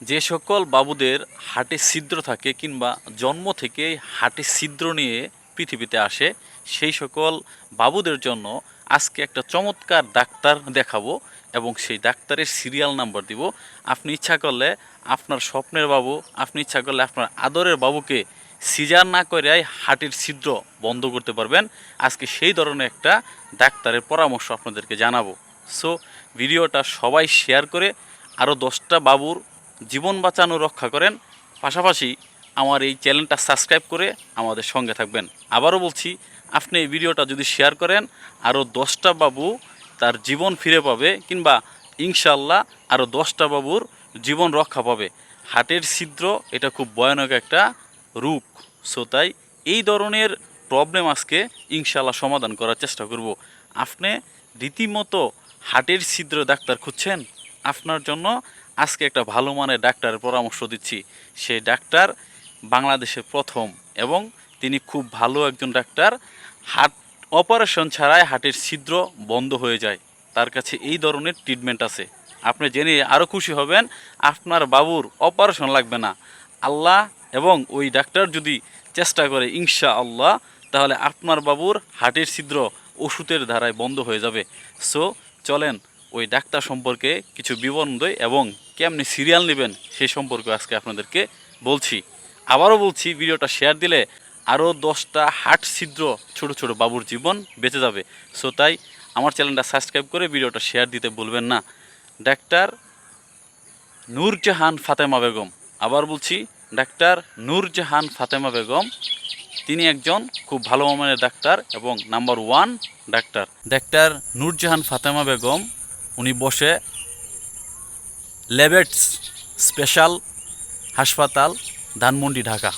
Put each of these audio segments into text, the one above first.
যে সকল বাবুদের হাটে ছিদ্র থাকে কিংবা জন্ম থেকে হাটে ছিদ্র নিয়ে পৃথিবীতে আসে, সেই সকল বাবুদের জন্য আজকে একটা চমৎকার ডাক্তার দেখাবো এবং সেই ডাক্তারের সিরিয়াল নাম্বার দিব। আপনি ইচ্ছা করলে আপনার স্বপ্নের বাবু, আপনি ইচ্ছা করলে আপনার আদরের বাবুকে সিজার না করে হাটের ছিদ্র বন্ধ করতে পারবেন। আজকে সেই ধরনের একটা ডাক্তারের পরামর্শ আপনাদেরকে জানাব। সো ভিডিওটা সবাই শেয়ার করে আরও দশটা বাবুর জীবন বাঁচানো রক্ষা করেন। পাশাপাশি আমার এই চ্যানেলটা সাবস্ক্রাইব করে আমাদের সঙ্গে থাকবেন। আবারও বলছি, আপনি এই ভিডিওটা যদি শেয়ার করেন, আরও দশটা বাবু তার জীবন ফিরে পাবে কিংবা ইনশাল্লাহ আরও দশটা বাবুর জীবন রক্ষা পাবে। হার্টের ছিদ্র, এটা খুব ভয়ানক একটা রূপ। সো তাই এই ধরনের প্রবলেম আজকে ইনশাল্লাহ সমাধান করার চেষ্টা করব। আপনি রীতিমতো হার্টের ছিদ্র ডাক্তার খুঁজছেন? আপনার জন্য আজকে একটা ভালো মানের ডাক্তারের পরামর্শ দিচ্ছি। সেই ডাক্তার বাংলাদেশের প্রথম এবং তিনি খুব ভালো একজন ডাক্তার। হার্ট অপারেশন ছাড়াই হার্টের ছিদ্র বন্ধ হয়ে যায়। তার কাছে এই ধরনের ট্রিটমেন্ট আছে। আপনি জেনে আরও খুশি হবেন, আপনার বাবুর অপারেশন লাগবে না। আল্লাহ এবং ওই ডাক্তার যদি চেষ্টা করে ইনশা আল্লাহ তাহলে আপনার বাবুর হার্টের ছিদ্র ওষুধের ধারায় বন্ধ হয়ে যাবে। সো চলেন ওই ডাক্তার সম্পর্কে কিছু বিবরণ দেয় এবং কেমনি সিরিয়াল নেবেন সেই সম্পর্কে আজকে আপনাদেরকে বলছি। আবারও বলছি, ভিডিওটা শেয়ার দিলে আরও দশটা হাট ছিদ্র ছোট ছোট বাবুর জীবন বেঁচে যাবে। সো তাই আমার চ্যানেলটা সাবস্ক্রাইব করে ভিডিওটা শেয়ার দিতে বলবেন না। ডাক্তার নূরজাহান ফাতেমা বেগম। আবার বলছি, ডাক্তার নূরজাহান ফাতেমা বেগম, তিনি একজন খুব ভালো মানের ডাক্তার এবং number one doctor. Doctor Nurjahan Fatema Begum, উনি বসে লেবেটস স্পেশাল হাসপাতাল ধানমন্ডি ঢাকা।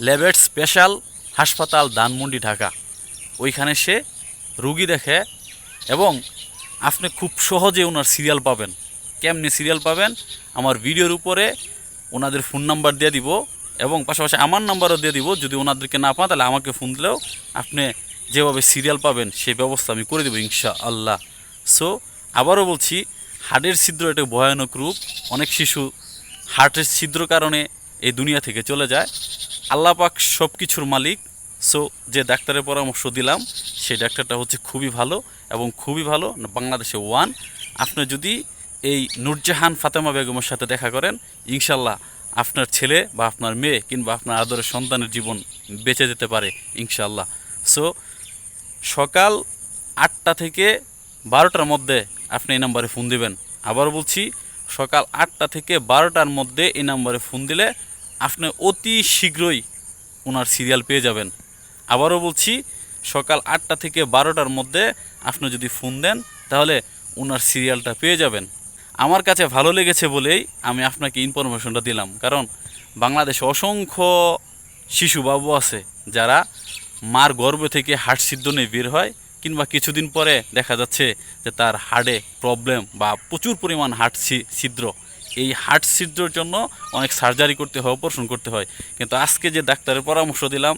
লেবেটস স্পেশাল হাসপাতাল ধানমন্ডি ঢাকা। ওইখানে সে রুগী দেখে এবং আপনি খুব সহজে ওনার সিরিয়াল পাবেন। কেমনি সিরিয়াল পাবেন? আমার ভিডিওর উপরে ওনাদের ফোন নাম্বার দিয়ে দিব এবং পাশাপাশি আমার নাম্বারও দিয়ে দিব। যদি ওনাদেরকে না পান, তাহলে আমাকে ফোন দিলেও আপনি যেভাবে সিরিয়াল পাবেন, সেই ব্যবস্থা আমি করে দেবো ইনশা আল্লাহ সো আবারও বলছি হার্টের ছিদ্র একটা ভয়ানক রূপ। অনেক শিশু হার্টের ছিদ্র কারণে এই দুনিয়া থেকে চলে যায়। আল্লাহ পাক সব কিছুর মালিক। সো যে ডাক্তারের পরামর্শ দিলাম, সেই ডাক্তারটা হচ্ছে খুবই ভালো এবং খুবই ভালো, বাংলাদেশে ওয়ান আপনি যদি এই নূরজাহান ফাতেমা বেগমের সাথে দেখা করেন, ইনশাল্লাহ আপনার ছেলে বা আপনার মেয়ে কিংবা আপনার আদরের সন্তানের জীবন বেঁচে যেতে পারে, ইনশাল্লাহ। সো সকাল আটটা থেকে বারোটার মধ্যে আপনি এই নাম্বারে ফোন দিবেন। আবার বলছি, সকাল আটটা থেকে বারোটার মধ্যে এই নাম্বারে ফোন দিলে আপনি অতি শীঘ্রই ওনার সিরিয়াল পেয়ে যাবেন। আবারও বলছি, সকাল আটটা থেকে বারোটার মধ্যে আপনি যদি ফোন দেন, তাহলে ওনার সিরিয়ালটা পেয়ে যাবেন। আমার কাছে ভালো লেগেছে বলেই আমি আপনাকে ইনফরমেশনটা দিলাম। কারণ বাংলাদেশে অসংখ্য শিশু বাবু আছে যারা মার গর্ভ থেকে হার্ট সিদ্ধ নিয়ে বের হয় কিংবা কিছুদিন পরে দেখা যাচ্ছে যে তার হার্টে প্রবলেম বা প্রচুর পরিমাণ হার্ট ছিদ্র। এই হার্ট ছিদ্রর জন্য অনেক সার্জারি করতে হয় অপারেশন করতে হয়। কিন্তু আজকে যে ডাক্তারের পরামর্শ দিলাম,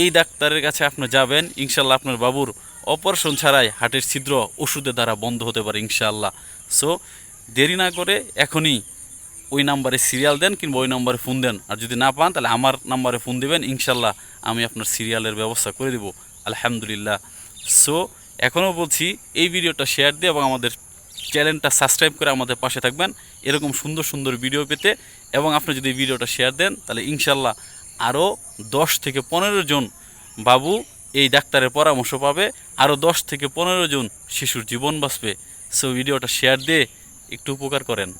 এই ডাক্তারের কাছে আপনি যাবেন ইনশাল্লাহ আপনার বাবুর অপারেশন ছাড়াই হার্টের ছিদ্র ওষুধের দ্বারা বন্ধ হতে পারে, ইনশাআল্লাহ। সো দেরি না করে এখনই ওই নাম্বারে সিরিয়াল দেন কিংবা ওই নাম্বারে ফোন দেন। আর যদি না পান, তাহলে আমার নাম্বারে ফোন দেবেন ইনশাল্লাহ আমি আপনার সিরিয়ালের ব্যবস্থা করে দেবো। আলহামদুলিল্লাহ। সো এখনও বলছি, এই ভিডিওটা শেয়ার দিয়ে এবং আমাদের চ্যানেলটা সাবস্ক্রাইব করে আমাদের পাশে থাকবেন। এরকম সুন্দর সুন্দর ভিডিও পেতে এবং আপনি যদি ভিডিওটা শেয়ার দেন, তাহলে ইনশাল্লাহ আরও দশ থেকে পনেরো জন বাবু এই ডাক্তারের পরামর্শ পাবে, আরও দশ থেকে পনেরো জন শিশুর জীবন বাঁচবে। সো ভিডিওটা শেয়ার দিয়ে একটু উপকার করেন।